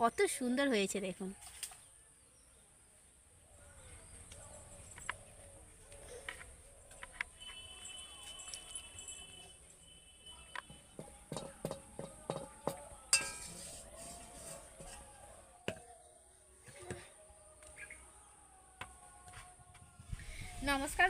কত সুন্দর হয়েছে দেখুন।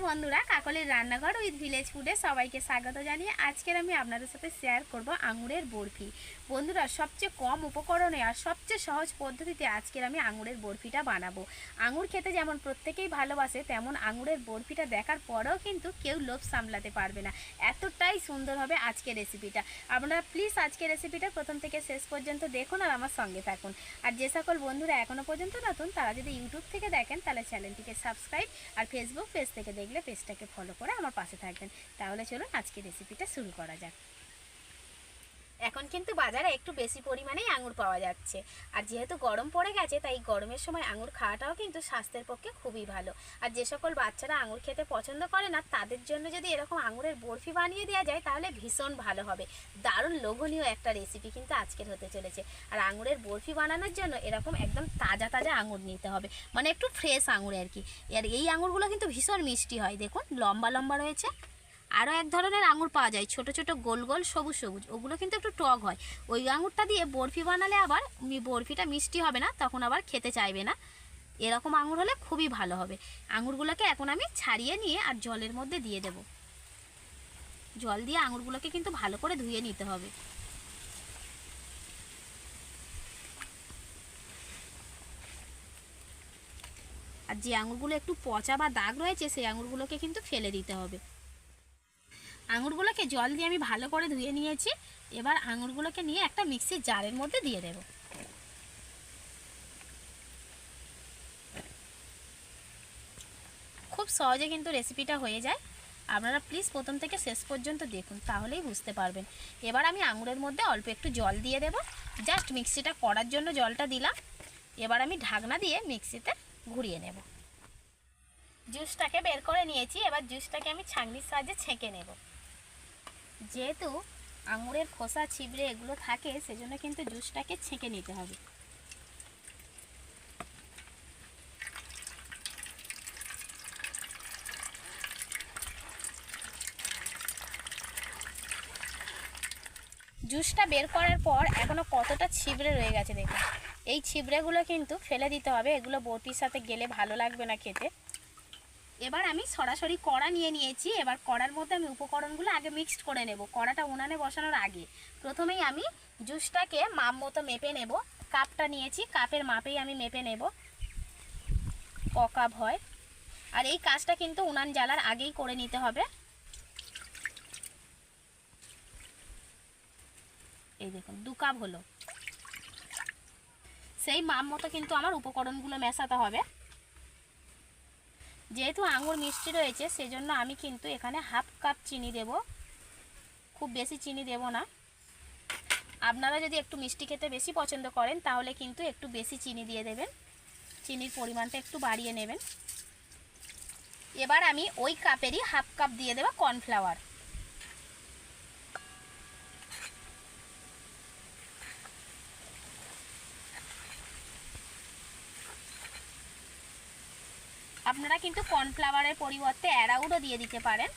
বন্ধুরা, কাকলের রান্নাঘর উইথ ভিলেজ ফুডে সবাইকে স্বাগত জানিয়ে আজকের আমি আপনাদের সাথে শেয়ার করব আঙুরের বরফি। বন্ধুরা, সবচেয়ে কম উপকরণে আর সবচেয়ে সহজ পদ্ধতিতে আজকের আমি আঙুরের বরফিটা বানাবো। আঙুর খেতে যেমন প্রত্যেকেই ভালোবাসে, তেমন আঙুরের বরফিটা দেখার পরেও কিন্তু কেউ লোভ সামলাতে পারবে না। এতটাই সুন্দর হবে আজকের রেসিপিটা। আপনারা প্লিজ আজকের রেসিপিটা প্রথম থেকে শেষ পর্যন্ত দেখুন আর আমার সঙ্গে থাকুন। আর যে সকল বন্ধুরা এখনও পর্যন্ত নতুন, তারা যদি ইউটিউব থেকে দেখেন, তাহলে চ্যানেলটিকে সাবস্ক্রাইব আর ফেসবুক পেজ থেকে দেখলে পেজটাকে ফলো করে আমার পাশে থাকবেন। তাহলে চলুন আজকে রেসিপিটা শুরু করা যাক। এখন কিন্তু বাজারে একটু বেশি পরিমাণেই আঙুর পাওয়া যাচ্ছে। আর যেহেতু গরম পড়ে গেছে, তাই গরমের সময় আঙুর খাওয়াটাও কিন্তু স্বাস্থ্যের পক্ষে খুবই ভালো। আর যে সকল বাচ্চারা আঙুর খেতে পছন্দ করে না, তাদের জন্য যদি এরকম আঙুরের বরফি বানিয়ে দেওয়া যায়, তাহলে ভীষণ ভালো হবে। দারুণ লোভনীয় একটা রেসিপি কিন্তু আজকের হতে চলেছে। আর আঙুরের বরফি বানানোর জন্য এরকম একদম তাজা তাজা আঙুর নিতে হবে। মানে একটু ফ্রেশ আঙুর আর কি। আর এই আঙুরগুলো কিন্তু ভীষণ মিষ্টি হয়, দেখুন, লম্বা লম্বা রয়েছে। আরও এক ধরনের আঙুর পাওয়া যায়, ছোট ছোট গোল গোল সবুজ সবুজ। ওগুলো কিন্তু একটু টক হয়। ওই আঙুরটা দিয়ে বরফি বানালে আবার বরফিটা মিষ্টি হবে না, তখন আবার খেতে চাইবে না। এরকম আঙুর হলে খুবই ভালো হবে। আঙুরগুলোকে এখন আমি ছাড়িয়ে নিয়ে আর জলের মধ্যে দিয়ে দেব। জল দিয়ে আঙুরগুলোকে কিন্তু ভালো করে ধুয়ে নিতে হবে। আর যে আঙুরগুলো একটু পচা বা দাগ রয়েছে, সেই আঙুরগুলোকে কিন্তু ফেলে দিতে হবে। আঙুরগুলোকে জল দিয়ে আমি ভালো করে ধুয়ে নিয়েছি। এবার আঙুরগুলোকে নিয়ে একটা মিক্সির জারের মধ্যে দিয়ে দেব। খুব সহজে কিন্তু রেসিপিটা হয়ে যায়। আপনারা প্লিজ প্রথম থেকে শেষ পর্যন্ত দেখুন, তাহলেই বুঝতে পারবেন। এবার আমি আঙুরের মধ্যে অল্প একটু জল দিয়ে দেব। জাস্ট মিক্সিটা করার জন্য জলটা দিলাম। এবার আমি ঢাকনা দিয়ে মিক্সিতে ঘুরিয়ে নেব। জুসটাকে বের করে নিয়েছি। এবার জুসটাকে আমি ছাঁকনির সাহায্যে ছেঁকে নেব। যেহেতু আঙুরের খোসা, ছিবড়ে এগুলো থাকে, সেজন্য কিন্তু জুসটাকে ছেঁকে নিতে হবে। জুসটা বের করার পর এখনও কতটা ছিবড়ে রয়ে গেছে দেখুন। এই ছিবড়েগুলো কিন্তু ফেলে দিতে হবে, এগুলো বটির সাথে গেলে ভালো লাগবে না খেতে। এবার আমি সরাসরি কড়া নিয়ে নিয়েছি। এবার কড়ার মধ্যে আমি উপকরণগুলো আগে মিক্সড করে নেব। কড়াটা উনানে বসানোর আগে। প্রথমেই আমি জুসটাকে মাপ মতো মেপে নেব। কাপটা নিয়েছি। কাপের মাপেই আমি মেপে নেব। ক কাপ হয়। আর এই কাজটা কিন্তু উনান জ্বালার আগেই করে নিতে হবে। এই দেখুন, দু কাপ হলো। সেই মাপ মতো কিন্তু আমার উপকরণগুলো মেশাতে হবে। যেহেতু আঙুর মিষ্টি রয়েছে, সেজন্য আমি কিন্তু এখানে হাফ কাপ চিনি দেব। খুব বেশি চিনি দেব না। আপনারা যদি একটু মিষ্টি খেতে বেশি পছন্দ করেন, তাহলে কিন্তু একটু বেশি চিনি দিয়ে দেবেন। চিনির পরিমাণটা একটু বাড়িয়ে নেবেন। এবার আমি ওই কাপেরই হাফ কাপ দিয়ে দেবো কর্নফ্লাওয়ার। আপনারা কিন্তু কর্নফ্লাওয়ারের পরিবর্তে অ্যারাউডও দিয়ে দিতে পারেন।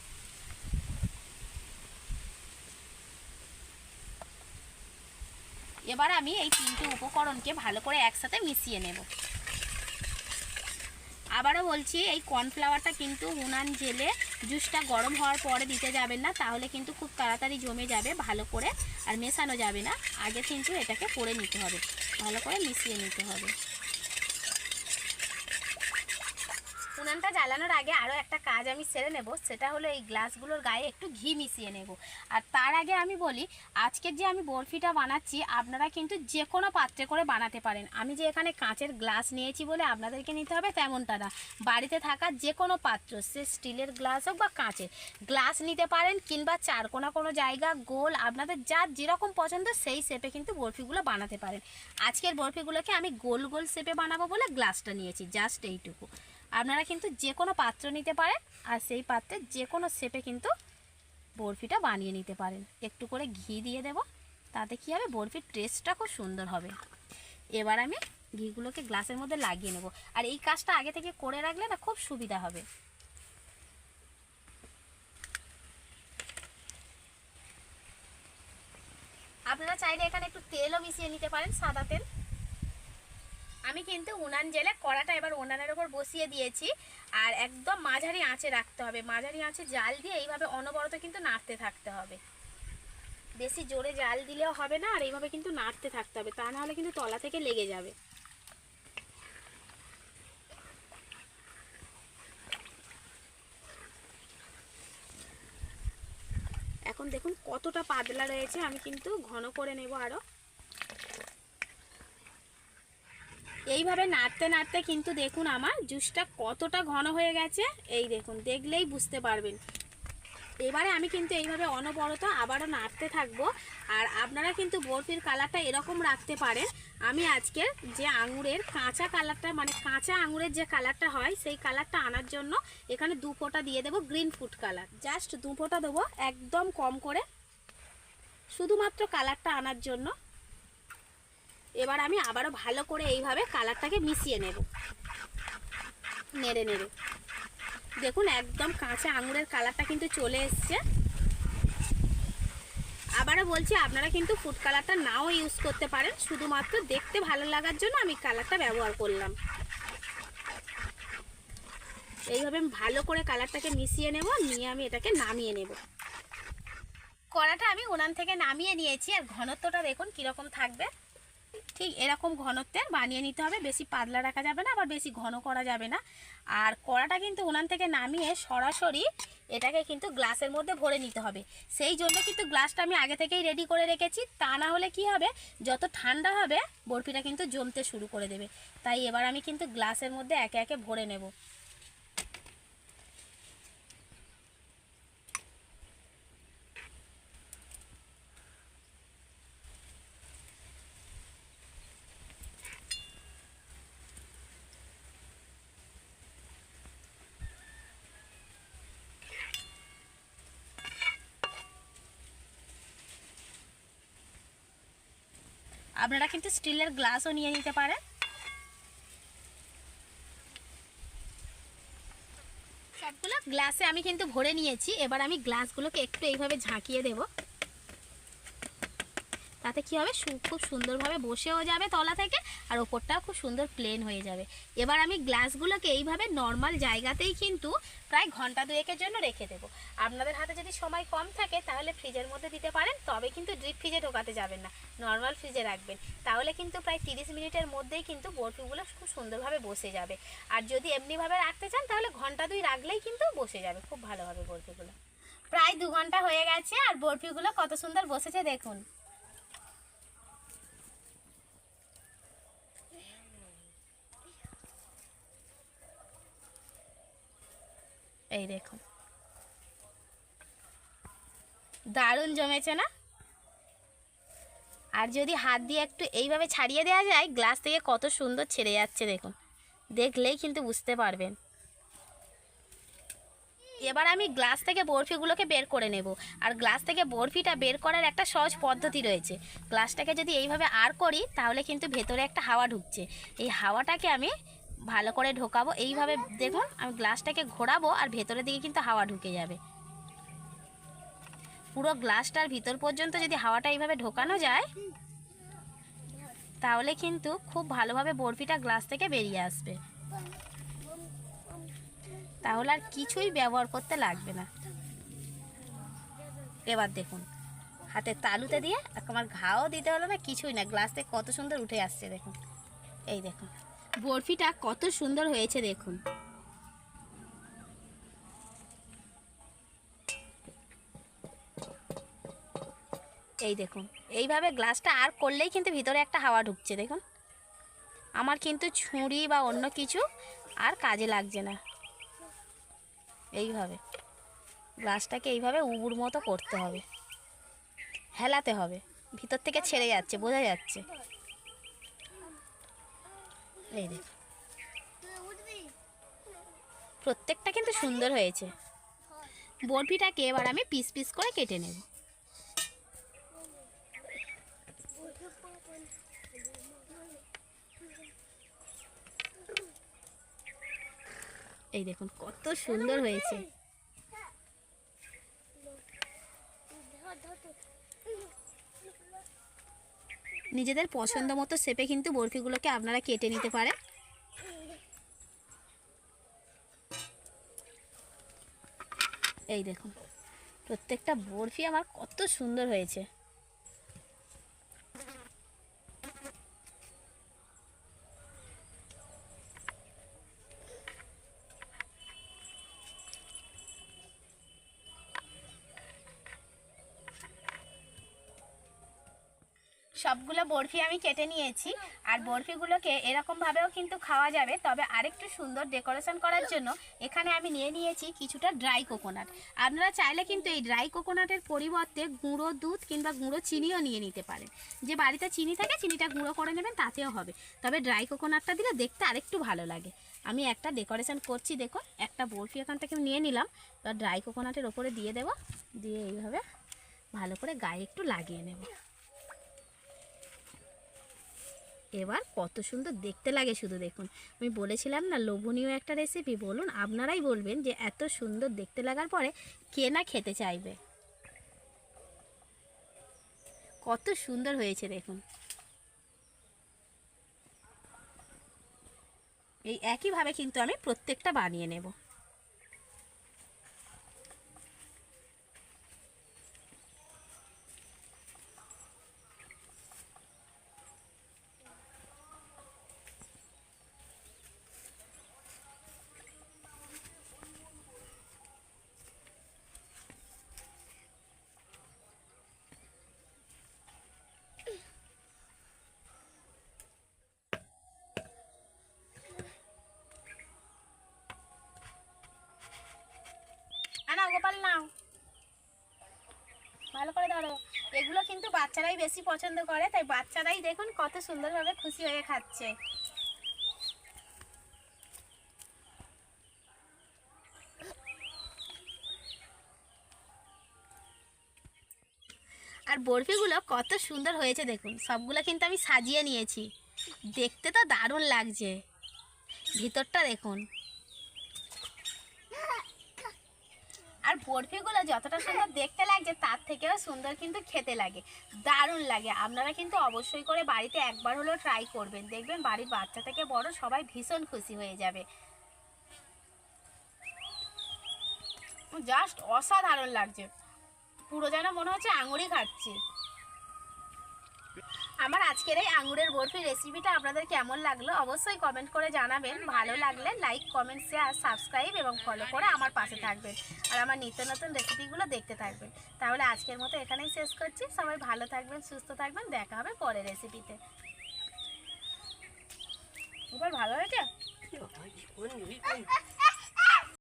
এবার আমি এই তিনটে উপকরণকে ভালো করে একসাথে মিশিয়ে নেব। আবারও বলছি, এই কর্নফ্লাওয়ারটা কিন্তু উনান জেলে জুসটা গরম হওয়ার পরে দিতে যাবেন না, তাহলে কিন্তু খুব তাড়াতাড়ি জমে যাবে ভালো করে আর মেশানো যাবে না। আগে কিন্তু এটাকে করে নিতে হবে, ভালো করে মিশিয়ে নিতে হবে। উনানটা জ্বালানোর আগে আরও একটা কাজ আমি সেরে নেব, সেটা হলো এই গ্লাসগুলোর গায়ে একটু ঘি মিশিয়ে নেব। আর তার আগে আমি বলি, আজকের যে আমি বরফিটা বানাচ্ছি, আপনারা কিন্তু যে কোনো পাত্রে করে বানাতে পারেন। আমি যে এখানে কাঁচের গ্লাস নিয়েছি বলে আপনাদেরকে নিতে হবে তেমনটা না। বাড়িতে থাকা যে কোনো পাত্র, সে স্টিলের গ্লাস হোক বা কাঁচের, গ্লাস নিতে পারেন কিংবা চার চারকোনা কোনো জায়গা, গোল, আপনাদের যার যেরকম পছন্দ সেই শেপে কিন্তু বরফিগুলো বানাতে পারেন। আজকের বরফিগুলোকে আমি গোল গোল শেপে বানাবো বলে গ্লাসটা নিয়েছি, জাস্ট এইটুকু। আপনারা কিন্তু যে কোনো পাত্র নিতে পারেন, আর সেই পাত্রে যে কোনো শেপে কিন্তু বরফিটা বানিয়ে নিতে পারেন। একটু করে ঘি দিয়ে দেব, তাতে কী হবে? বরফির টেস্টটা খুব সুন্দর হবে। এবার আমি ঘিগুলোকে গ্লাসের মধ্যে লাগিয়ে নেব। আর এই কাজটা আগে থেকে করে রাখলে না খুব সুবিধা হবে। আপনারা চাইলে এখানে একটু তেলও মিশিয়ে নিতে পারেন, সাদা তেল। আমি কিন্তু উনান জেলে কড়াটা এবার উনানের ওপর বসিয়ে দিয়েছি, আর একদম মাঝারি আঁচে রাখতে হবে। মাঝারি আঁচে জাল দিয়ে এইভাবে অনবরত কিন্তু নাড়তে থাকতে হবে। বেশি জোরে জাল দিলেও হবে না, আর এইভাবে কিন্তু নাড়তে থাকতে হবে, তা নাহলে কিন্তু তলা থেকে লেগে যাবে। এখন দেখুন কতটা পাতলা রয়েছে, আমি কিন্তু ঘন করে নেব আরও এইভাবে নাড়তে নাড়তে কিন্তু দেখুন আমার জুসটা কতটা ঘন হয়ে গেছে। এই দেখুন, দেখলেই বুঝতে পারবেন। এবারে আমি কিন্তু এইভাবে অনবরত আবারও নাড়তে থাকব। আর আপনারা কিন্তু বরফির কালারটা এরকম রাখতে পারেন। আমি আজকে যে আঙুরের কাঁচা কালারটা মানে কাঁচা আঙুরের যে কালারটা হয়, সেই কালারটা আনার জন্য এখানে দু ফোঁটা দিয়ে দেবো গ্রিন ফুড কালার। জাস্ট দু ফোঁটা দেবো একদম কম করে। শুধুমাত্র কালারটা আনার জন্য। এবার আমি আবারও ভালো করে এইভাবে কালারটাকে মিশিয়ে নেব। নেড়ে নেড়ে। দেখুন, একদম কাঁচা আঙুরের কালারটা কিন্তু চলে এসছে। আবারও বলছি, আপনারা কিন্তু ফুড কালারটা নাও ইউজ করতে পারেন। শুধুমাত্র দেখতে ভালো লাগার জন্য আমি কালারটা ব্যবহার করলাম। এইভাবে আমি ভালো করে কালারটাকে মিশিয়ে নেব, নিয়ে আমি এটাকে নামিয়ে নেব। কড়াটা আমি উনান থেকে নামিয়ে নিয়েছি। আর ঘনত্বটা দেখুন কীরকম থাকবে। ঠিক এরকম ঘনত্বের বানিয়ে নিতে হবে। বেশি পাতলা রাখা যাবে না, আবার বেশি ঘন করা যাবে না। আর কড়াটা কিন্তু উনান থেকে নামিয়ে সরাসরি এটাকে কিন্তু গ্লাসের মধ্যে ভরে নিতে হবে। সেই জন্য কিন্তু গ্লাসটা আমি আগে থেকেই রেডি করে রেখেছি। তা না হলে কি হবে, যত ঠান্ডা হবে, বরফিটা কিন্তু জমতে শুরু করে দেবে। তাই এবার আমি কিন্তু গ্লাসের মধ্যে একে একে ভরে নেব। আপনারা কিন্তু স্টিলের গ্লাসও নিয়ে নিতে পারেন। সবগুলো গ্লাসে আমি কিন্তু ভরে নিয়েছি। এবার আমি গ্লাসগুলোকে একটু এইভাবে ঝাঁকিয়ে দেব। তাতে কি হবে? খুব সুন্দরভাবে বসেও যাবে তলা থেকে আর ওপরটাও খুব সুন্দর প্লেন হয়ে যাবে। এবার আমি গ্লাসগুলোকে এইভাবে নর্মাল জায়গাতেই কিন্তু প্রায় ঘণ্টা দুয়েকের জন্য রেখে দেবো। আপনাদের হাতে যদি সময় কম থাকে তাহলে ফ্রিজের মধ্যে দিতে পারেন, তবে কিন্তু ড্রিপ ফ্রিজে ঢোকাতে যাবেন না। নর্মাল ফ্রিজে রাখবেন। তাহলে কিন্তু প্রায় তিরিশ মিনিটের মধ্যেই কিন্তু বরফিগুলো খুব সুন্দরভাবে বসে যাবে। আর যদি এমনিভাবে রাখতে চান, তাহলে ঘণ্টা দুই রাখলেই কিন্তু বসে যাবে। খুব ভালোভাবে বরফিগুলো। প্রায় দু ঘণ্টা হয়ে গেছে আর বরফিগুলো কত সুন্দর বসেছে দেখুন। এই দেখুন। দারুণ জমেছে না? আর যদি হাত দিয়ে একটু এইভাবে ছাড়িয়ে দেওয়া যায়, গ্লাস থেকে কত সুন্দর ছেড়ে যাচ্ছে দেখুন। দেখলেই কিন্তু বুঝতে পারবেন। এবার আমি গ্লাস থেকে বরফিগুলোকে বের করে নেব। আর গ্লাস থেকে বরফিটা বের করার একটা সহজ পদ্ধতি রয়েছে। গ্লাসটাকে যদি এইভাবে আর করি, তাহলে কিন্তু ভেতরে একটা হাওয়া ঢুকছে। এই হাওয়াটাকে আমি ভালো করে ঢোকাবো। এইভাবে দেখুন, আমি গ্লাসটাকে ঘোরাবো আর ভেতরের দিকে কিন্তু হাওয়া ঢুকে যাবে। পুরো গ্লাসটার ভিতর পর্যন্ত যদি হাওয়াটা এইভাবে ঢোকানো যায়, তাহলে কিন্তু খুব ভালোভাবে বরফিটা গ্লাস থেকে বেরিয়ে আসবে। তাহলে আর কিছুই ব্যবহার করতে লাগবে না। এবার দেখুন, হাতে তালুতে দিয়ে আমার ঘাও দিতে হলো না, কিছুই না, গ্লাস থেকে কত সুন্দর উঠে আসছে, দেখুন। এই দেখুন। বরফিটা কত সুন্দর হয়েছে দেখুন। এই দেখুন, এইভাবে গ্লাসটা আর করলেই কিন্তু ভিতরে একটা হাওয়া ঢুকছে, দেখুন। আমার কিন্তু ছুরি বা অন্য কিছু আর কাজে লাগছে না। এইভাবে, গ্লাসটাকে এইভাবে উবুর মতো করতে হবে। হেলাতে হবে, ভিতর থেকে ছেড়ে যাচ্ছে, বোঝা যাচ্ছে। এই দেখ প্রত্যেকটা কিন্তু সুন্দর হয়েছে। বরফিটাকে এবার আমি পিস পিস করে কেটে নেব। এই দেখুন, কত সুন্দর হয়েছে। নিজেদের পছন্দ মতো শেপে কিন্তু বরফিগুলোকে আপনারা কেটে নিতে পারেন। এই দেখুন, প্রত্যেকটা বরফি আমার কত সুন্দর হয়েছে। সবগুলো বরফি আমি কেটে নিয়েছি। আর বরফিগুলোকে এরকমভাবেও কিন্তু খাওয়া যাবে। তবে আরেকটু সুন্দর ডেকোরেশন করার জন্য এখানে আমি নিয়ে নিয়েছি কিছুটা ড্রাই কোকোনাট। আপনারা চাইলে কিন্তু এই ড্রাই কোকোনাটের পরিবর্তে গুঁড়ো দুধ কিংবা গুঁড়ো চিনিও নিয়ে নিতে পারেন। যে বাড়িতে চিনি থাকে, চিনিটা গুঁড়ো করে নেবেন, তাতেও হবে। তবে ড্রাই কোকোনাটটা দিলে দেখতে আরেকটু ভালো লাগে। আমি একটা ডেকোরেশন করছি দেখো একটা বরফি এখান থেকে নিয়ে নিলাম। এবার ড্রাই কোকোনাটের ওপরে দিয়ে দেবো। দিয়ে এইভাবে ভালো করে গায়ে একটু লাগিয়ে নেব। এবার কত সুন্দর দেখতে লাগে শুধু দেখুন। আমি বলেছিলাম না, লোভনীয় একটা রেসিপি বলুন আপনারাই বলবেন যে এত সুন্দর দেখতে লাগার পরে কে না খেতে চাইবে। কত সুন্দর হয়েছে দেখুন। এই একইভাবে কিন্তু আমি প্রত্যেকটা বানিয়ে নেব। গোপাল নাও। ভালো করে ধরো। এগুলো কিন্তু বাচ্চারাই বেশি পছন্দ করে, তাই বাচ্চারাই দেখুন কত সুন্দরভাবে খুশি হয়ে খাচ্ছে। আর বরফিগুলো কত সুন্দর হয়েছে দেখুন, সবগুলো কিন্তু আমি সাজিয়ে নিয়েছি। দেখতে তো দারুণ লাগছে। ভিতরটা দেখুন। আর বরফিগুলো যতটা সুন্দর দেখতে লাগছে, তার থেকেও সুন্দর কিন্তু খেতে লাগে। দারুণ লাগে। আপনারা কিন্তু অবশ্যই করে বাড়িতে একবার হলেও ট্রাই করবেন। দেখবেন বাড়ির বাচ্চা থেকে বড় সবাই ভীষণ খুশি হয়ে যাবে। জাস্ট অসাধারণ লাগছে। পুরো যেন মনে হচ্ছে আঙুরই খাচ্ছি। আমার আজকের এই আঙুরের বরফি রেসিপিটা আপনাদের কেমন লাগল অবশ্যই কমেন্ট করে জানাবেন। ভালো লাগলে লাইক কমেন্ট শেয়ার সাবস্ক্রাইব এবং ফলো করে আমার পাশে থাকবেন আর আমার নিত্য নতুন রেসিপিগুলো দেখতে থাকবেন। তাহলে আজকের মতো এখানেই শেষ করছি। সবাই ভালো থাকবেন, সুস্থ থাকবেন। দেখা হবে পরে রেসিপিতে ভালো হয়েছে?